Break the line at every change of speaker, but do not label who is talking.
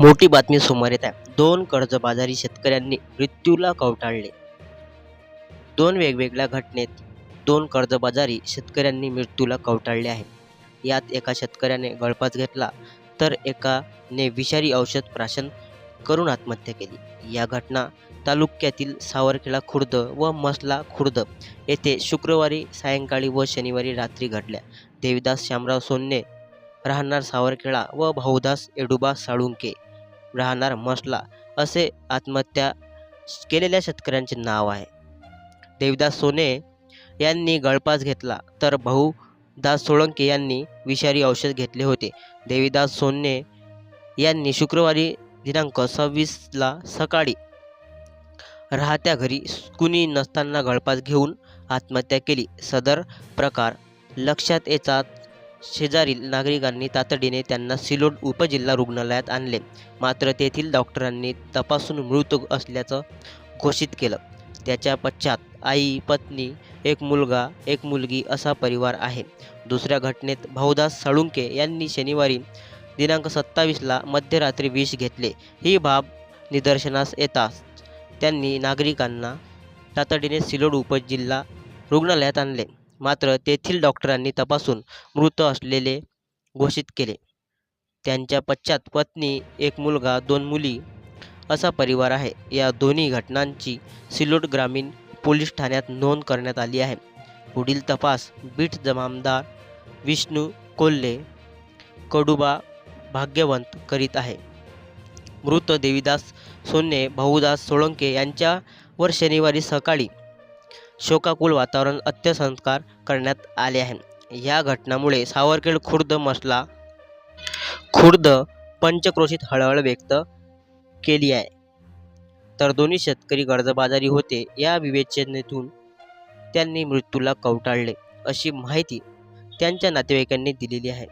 मोठी बातमी समोर येत आहे. दोन कर्जबाजारी शेतकऱ्यांनी मृत्यूला कवटाळले दोन वेगवेगळ्या घटनेत दोन कर्जबाजारी शेतकऱ्यांनी मृत्यूला कवटाळले आहे यात एका शेतकऱ्याने गळफास घेतला तर एकाने विषारी औषध प्राशन करून आत्महत्या केली. या घटना तालुक्यातील सावरखेडा खुर्द व मसला खुर्द येथे शुक्रवारी सायंकाळी व शनिवारी रात्री घडल्या. देवीदास श्यामराव सोन्ने राहणार सावरखेडा व भाऊदास एडुबा साळुंके राहणार मसला असे आत्महत्या केलेल्या शेतकऱ्यांचे नाव आहे. देवदास सोने यांनी गळपास घेतला तर भाऊ दास सोळंके यांनी विषारी औषध घेतले होते. देवीदास सोने यांनी शुक्रवारी दिनांक सव्वीसला सकाळी राहत्या घरी कुणी नसताना गळपास घेऊन आत्महत्या केली. सदर प्रकार लक्षात येतात शेजारील नागरिकांनी तातडीने त्यांना सिलोड उपजिल्हा रुग्णालयात आणले. मात्र तेथील डॉक्टरांनी तपासून मृत असल्याचं घोषित केलं. त्याच्या पश्चात आई पत्नी एक मुलगा एक मुलगी असा परिवार आहे. दुसऱ्या घटनेत भाऊदास साळुंके यांनी शनिवारी दिनांक सत्तावीसला मध्यरात्री विष घेतले. ही बाब निदर्शनास येताच त्यांनी नागरिकांना तातडीने सिलोड उपजिल्हा रुग्णालयात आणले. मात्र तेथील डॉक्टरांनी तपासून मृत असलेले घोषित केले. त्यांच्या पश्चात पत्नी एक मुलगा दोन मुली असा परिवार आहे. या दोन्ही घटनांची सिलोड ग्रामीण पोलीस ठाण्यात नोंद करण्यात आली आहे. पुढील तपास बीट जमामदार विष्णू कोल्हे कडुबा भाग्यवंत करीत आहे. मृत देवीदास सोन्ने भाऊदास सोळंके यांच्यावर शनिवारी सकाळी शोकाकुल वातावरण अंत्यसंस्कार करण्यात आले आहे. या घटनामुळे सावरखेड खुर्द मसला खुर्द पंचक्रोशीत हळहळ व्यक्त केली आहे. तर दोन्ही शेतकरी कर्जबाजारी होते. या विवेचनेतून त्यांनी मृत्यूला कवटाळले. अशी माहिती त्यांच्या नातेवाईकांनी दिलेली आहे.